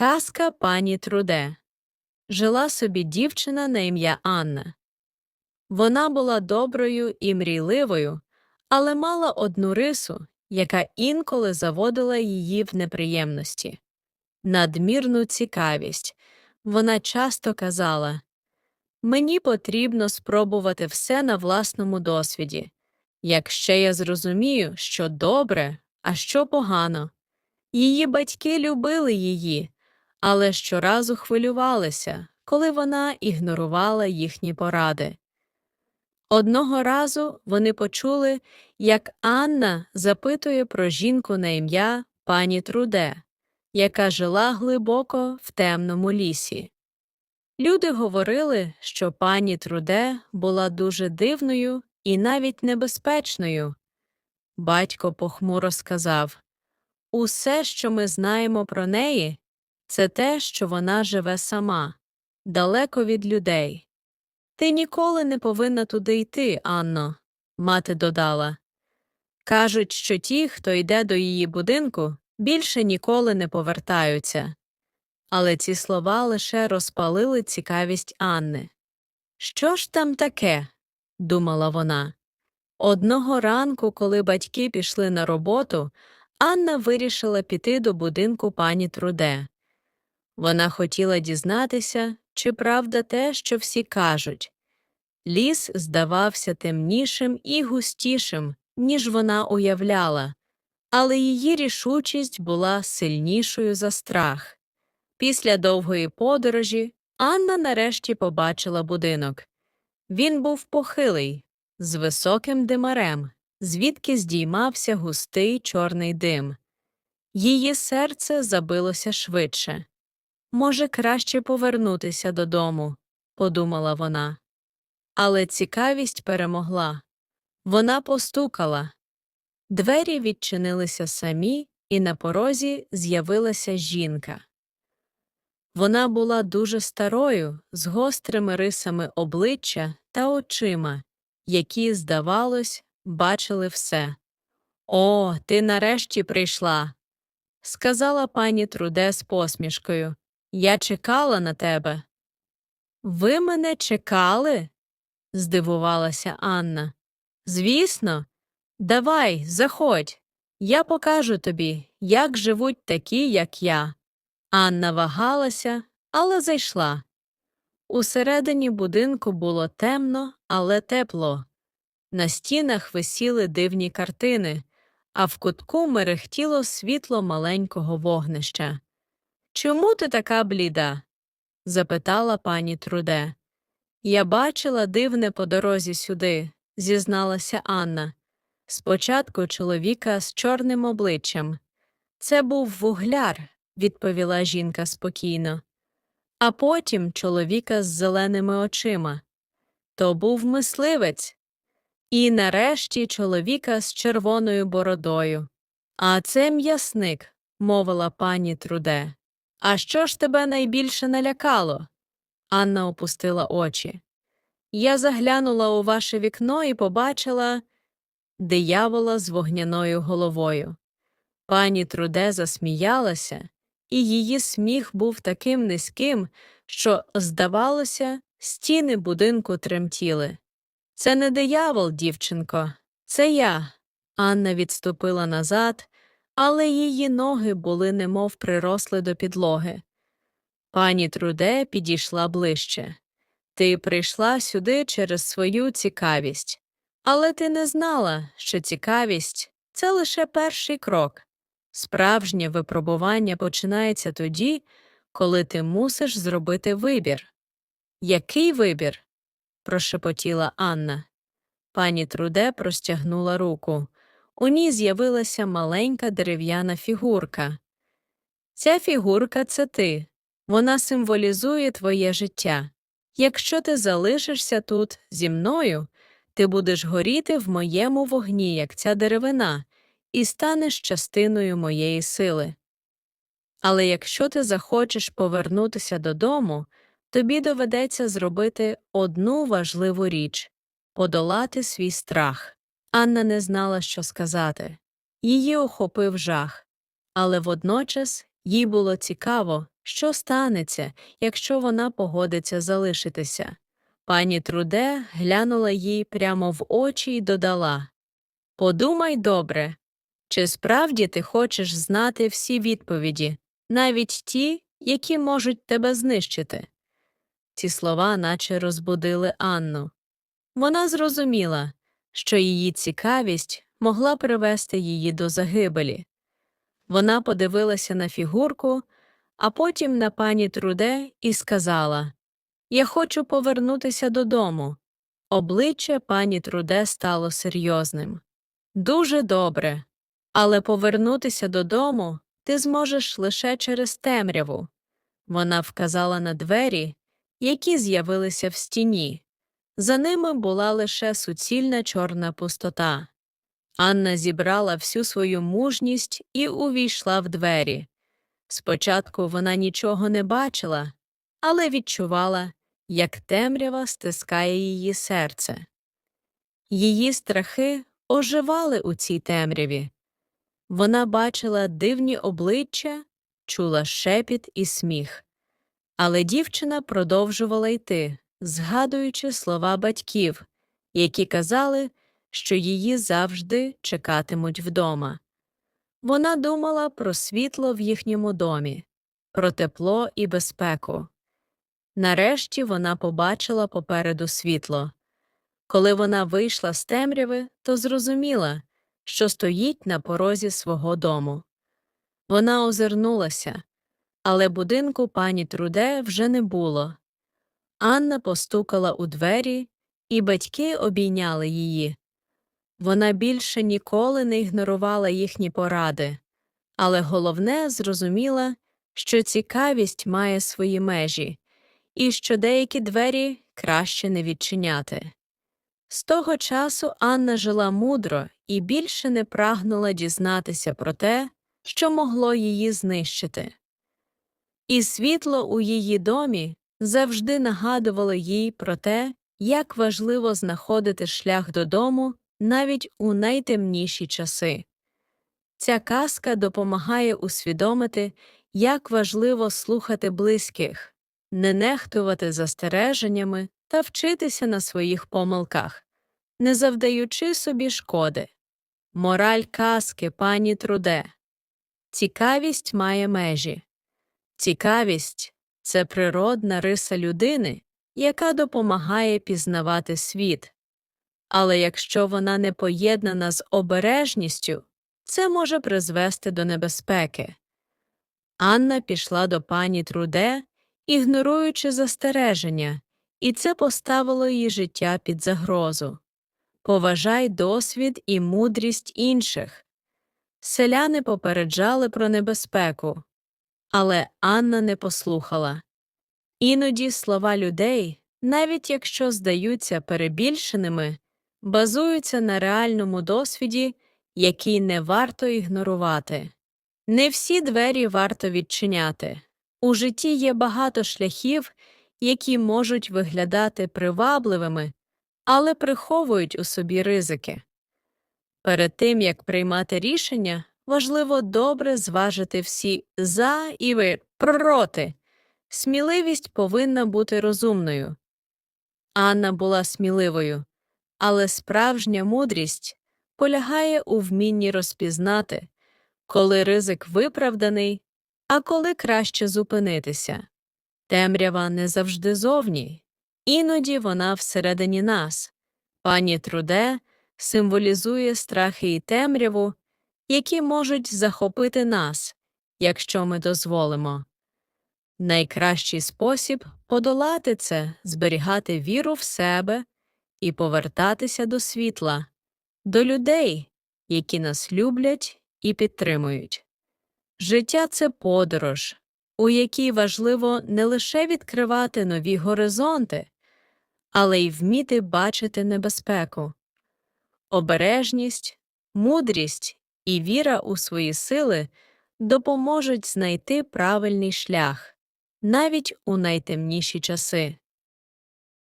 Казка пані Труде. Жила собі дівчина на ім'я Анна. Вона була доброю і мрійливою, але мала одну рису, яка інколи заводила її в неприємності надмірну цікавість. Вона часто казала Мені потрібно спробувати все на власному досвіді. Якщо я зрозумію, що добре, а що погано. Її батьки любили її, але щоразу хвилювалися, коли вона ігнорувала їхні поради. Одного разу вони почули, як Анна запитує про жінку на ім'я пані Труде, яка жила глибоко в темному лісі. Люди говорили, що пані Труде була дуже дивною і навіть небезпечною. Батько похмуро сказав Усе, що ми знаємо про неї, це те, що вона живе сама, далеко від людей. Ти ніколи не повинна туди йти, Анно, мати додала. Кажуть, що ті, хто йде до її будинку, більше ніколи не повертаються. Але ці слова лише розпалили цікавість Анни. Що ж там таке? думала вона. Одного ранку, коли батьки пішли на роботу, Анна вирішила піти до будинку пані Труде. Вона хотіла дізнатися, чи правда те, що всі кажуть. Ліс здавався темнішим і густішим, ніж вона уявляла, але її рішучість була сильнішою за страх. Після довгої подорожі Анна нарешті побачила будинок. Він був похилий, з високим димарем, звідки здіймався густий чорний дим. Її серце забилося швидше. Може, краще повернутися додому, подумала вона. Але цікавість перемогла. Вона постукала. Двері відчинилися самі, і на порозі з'явилася жінка. Вона була дуже старою, з гострими рисами обличчя та очима, які, здавалось, бачили все. О, ти нарешті прийшла, сказала пані Труде з посмішкою. Я чекала на тебе. Ви мене чекали? здивувалася Анна. Звісно, давай, заходь. Я покажу тобі, як живуть такі, як я. Анна вагалася, але зайшла. Усередині будинку було темно, але тепло. На стінах висіли дивні картини, а в кутку мерехтіло світло маленького вогнища. Чому ти така бліда? запитала пані Труде. Я бачила дивне по дорозі сюди, зізналася Анна. Спочатку чоловіка з чорним обличчям. Це був вугляр, відповіла жінка спокійно, а потім чоловіка з зеленими очима. То був мисливець. І нарешті чоловіка з червоною бородою. А це м'ясник, мовила пані Труде. А що ж тебе найбільше налякало? Анна опустила очі. Я заглянула у ваше вікно і побачила диявола з вогняною головою. Пані Труде засміялася, і її сміх був таким низьким, що, здавалося, стіни будинку тремтіли. Це не диявол, дівчинко, це я. Анна відступила назад, але її ноги були немов приросли до підлоги. Пані Труде підійшла ближче. Ти прийшла сюди через свою цікавість, але ти не знала, що цікавість це лише перший крок. Справжнє випробування починається тоді, коли ти мусиш зробити вибір. Який вибір? прошепотіла Анна. Пані Труде простягнула руку. У ній з'явилася маленька дерев'яна фігурка. Ця фігурка це ти. Вона символізує твоє життя. Якщо ти залишишся тут зі мною, ти будеш горіти в моєму вогні, як ця деревина, і станеш частиною моєї сили. Але якщо ти захочеш повернутися додому, тобі доведеться зробити одну важливу річ подолати свій страх. Анна не знала, що сказати. Її охопив жах, але водночас Їй було цікаво, що станеться, якщо вона погодиться залишитися. Пані Труде глянула їй прямо в очі й додала Подумай добре, чи справді ти хочеш знати всі відповіді, навіть ті, які можуть тебе знищити? Ці слова наче розбудили Анну. Вона зрозуміла, що її цікавість могла привести її до загибелі. Вона подивилася на фігурку, а потім на пані Труде і сказала Я хочу повернутися додому. Обличчя пані Труде стало серйозним. Дуже добре, але повернутися додому ти зможеш лише через темряву. Вона вказала на двері, які з'явилися в стіні. За ними була лише суцільна чорна пустота. Анна зібрала всю свою мужність і увійшла в двері. Спочатку вона нічого не бачила, але відчувала, як темрява стискає її серце. Її страхи оживали у цій темряві. Вона бачила дивні обличчя, чула шепіт і сміх. Але дівчина продовжувала йти, згадуючи слова батьків, які казали, що її завжди чекатимуть вдома. Вона думала про світло в їхньому домі, про тепло і безпеку. Нарешті вона побачила попереду світло. Коли вона вийшла з темряви, то зрозуміла, що стоїть на порозі свого дому. Вона озирнулася, але будинку пані Труде вже не було. Анна постукала у двері, і батьки обійняли її. Вона більше ніколи не ігнорувала їхні поради, але головне зрозуміла, що цікавість має свої межі, і що деякі двері краще не відчиняти. З того часу Анна жила мудро і більше не прагнула дізнатися про те, що могло її знищити. І світло у її домі завжди нагадувало їй про те, як важливо знаходити шлях додому навіть у найтемніші часи. Ця казка допомагає усвідомити, як важливо слухати близьких, не нехтувати застереженнями та вчитися на своїх помилках, не завдаючи собі шкоди. Мораль казки пані Труде. Цікавість має межі. Цікавість це природна риса людини, яка допомагає пізнавати світ. Але якщо вона не поєднана з обережністю, це може призвести до небезпеки. Анна пішла до пані Труде, ігноруючи застереження, і це поставило її життя під загрозу. Поважай досвід і мудрість інших. Селяни попереджали про небезпеку, але Анна не послухала. Іноді слова людей, навіть якщо здаються перебільшеними, базуються на реальному досвіді, який не варто ігнорувати. Не всі двері варто відчиняти. У житті є багато шляхів, які можуть виглядати привабливими, але приховують у собі ризики. Перед тим як приймати рішення, важливо добре зважити всі за і ви проти. Сміливість повинна бути розумною. Анна була сміливою, але справжня мудрість полягає у вмінні розпізнати, коли ризик виправданий, а коли краще зупинитися. Темрява не завжди зовні, іноді вона всередині нас. Пані Труде символізує страхи і темряву, які можуть захопити нас, якщо ми дозволимо. Найкращий спосіб подолати це зберігати віру в себе і повертатися до світла, до людей, які нас люблять і підтримують. Життя це подорож, у якій важливо не лише відкривати нові горизонти, але й вміти бачити небезпеку. Обережність, мудрість і віра у свої сили допоможуть знайти правильний шлях навіть у найтемніші часи.